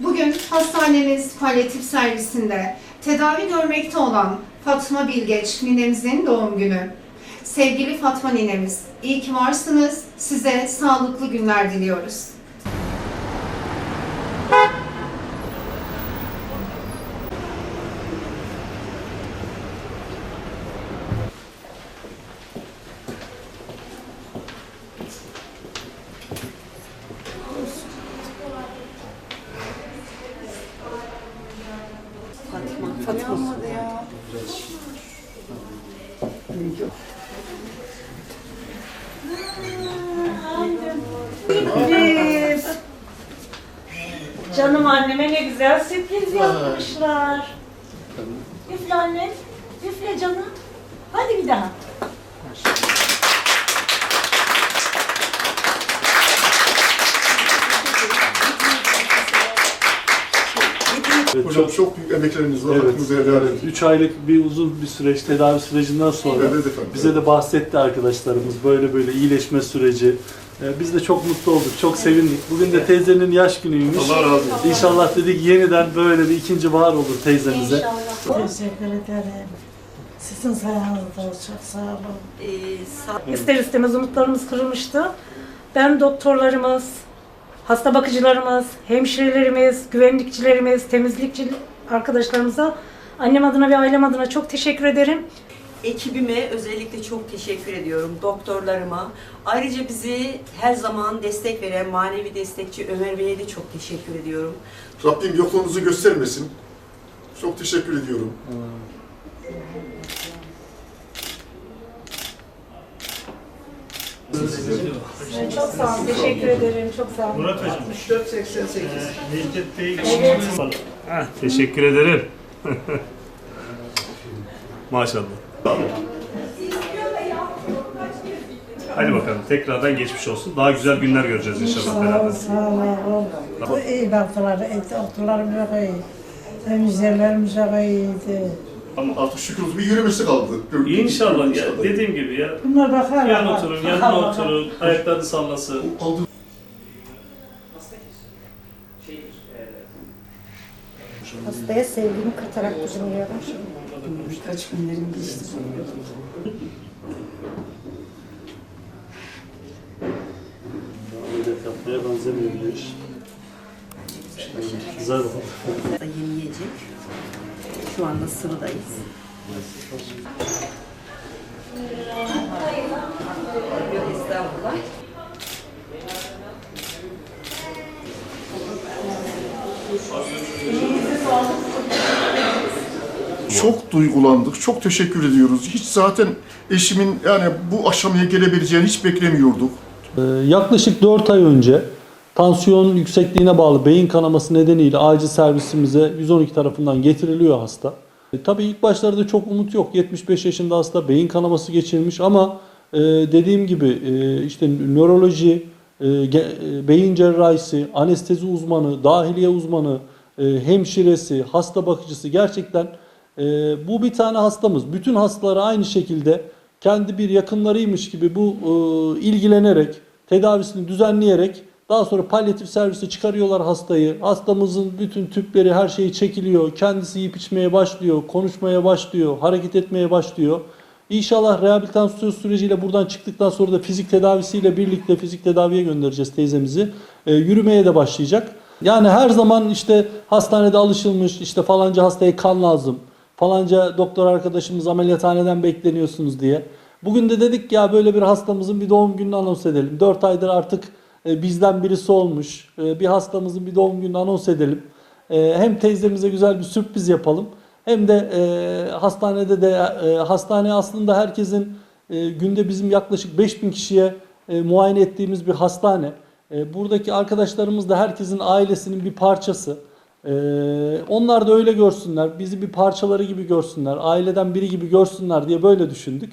Bugün hastanemiz palyatif servisinde tedavi görmekte olan Fatma Bilgeç ninemizin doğum günü. Sevgili Fatma ninemiz, iyi ki varsınız. Size sağlıklı günler diliyoruz. Sürpriz. Canım anneme ne güzel sürpriz yapmışlar. Üfle anne. Üfle canım. Hadi bir daha. Evet, Hocam çok, çok büyük emekleriniz var. evet, edin. 3 aylık bir uzun bir süreç tedavi sürecinden sonra Evet efendim. bize de bahsetti arkadaşlarımız böyle böyle iyileşme süreci. Ee, Biz de çok mutlu olduk, çok sevindik. Bugün de teyzenin yaş günüymüş. Allah razı olsun. İnşallah dedik yeniden böyle bir ikinci bahar olur teyzemize. İnşallah. Teşekkür ederim. Sizin sayenizde çok sağ olun. İster istemez umutlarımız kırılmıştı. Ben doktorlarımız, hasta bakıcılarımız, hemşirelerimiz, güvenlikçilerimiz, temizlikçi arkadaşlarımıza annem adına ve ailem adına çok teşekkür ederim. Ekibime özellikle çok teşekkür ediyorum. Doktorlarıma. Ayrıca bizi her zaman destek veren manevi destekçi Ömer Bey'e de çok teşekkür ediyorum. Rabbim yokluğunuzu göstermesin. Çok teşekkür ediyorum. Çok sağ olun, teşekkür ederim. Çok sağ olun. Murat Hocam. 6488. Necdet Bey. Heh, teşekkür ederim. Maşallah. Hadi bakalım tekrardan geçmiş olsun. Daha güzel günler göreceğiz inşallah beraber. sağ olun. Bu iyi baktılar, doktorlarım çok iyi. Temizlerlerim çok iyiydi. Ama artık şükür bir yürümesi kaldı. Gördüğünüz İnşallah ya dediğim gibi ya. Bunlar bakar. Yan bak- oturun, yanına oturun, ayaklarını sallasın. Aldı. Hastaya sevgimi katarak düşünüyorum. Birkaç günlerim geçti. Ameliyat yapmaya benzemiyor bir iş. Oldu. Da yeni yiyecek. Şu anda estağfurullah. Çok duygulandık. Çok teşekkür ediyoruz. Hiç zaten eşimin yani bu aşamaya gelebileceğini hiç beklemiyorduk. Ee, Yaklaşık 4 ay önce tansiyon yüksekliğine bağlı beyin kanaması nedeniyle acil servisimize 112 tarafından getiriliyor hasta. E, tabii ilk başlarda çok umut yok. 75 yaşında hasta beyin kanaması geçirmiş ama e, dediğim gibi e, işte nöroloji, e, e, beyin cerrahisi, anestezi uzmanı, dahiliye uzmanı, e, hemşiresi, hasta bakıcısı gerçekten e, bu bir tane hastamız. Bütün hastalara aynı şekilde kendi bir yakınlarıymış gibi bu e, ilgilenerek, tedavisini düzenleyerek daha sonra palyatif servise çıkarıyorlar hastayı. Hastamızın bütün tüpleri, her şeyi çekiliyor. Kendisi yiyip içmeye başlıyor, konuşmaya başlıyor, hareket etmeye başlıyor. İnşallah rehabilitasyon süreciyle buradan çıktıktan sonra da fizik tedavisiyle birlikte fizik tedaviye göndereceğiz teyzemizi. E, yürümeye de başlayacak. Yani her zaman işte hastanede alışılmış işte falanca hastaya kan lazım. Falanca doktor arkadaşımız ameliyathaneden bekleniyorsunuz diye. Bugün de dedik ya böyle bir hastamızın bir doğum gününü anons edelim. 4 aydır artık e, bizden birisi olmuş. E, bir hastamızın bir doğum gününü anons edelim. E, hem teyzemize güzel bir sürpriz yapalım. Hem de hastanede de hastane aslında herkesin günde bizim yaklaşık 5000 kişiye muayene ettiğimiz bir hastane. Buradaki arkadaşlarımız da herkesin ailesinin bir parçası. E, onlar da öyle görsünler, bizi bir parçaları gibi görsünler, aileden biri gibi görsünler diye böyle düşündük.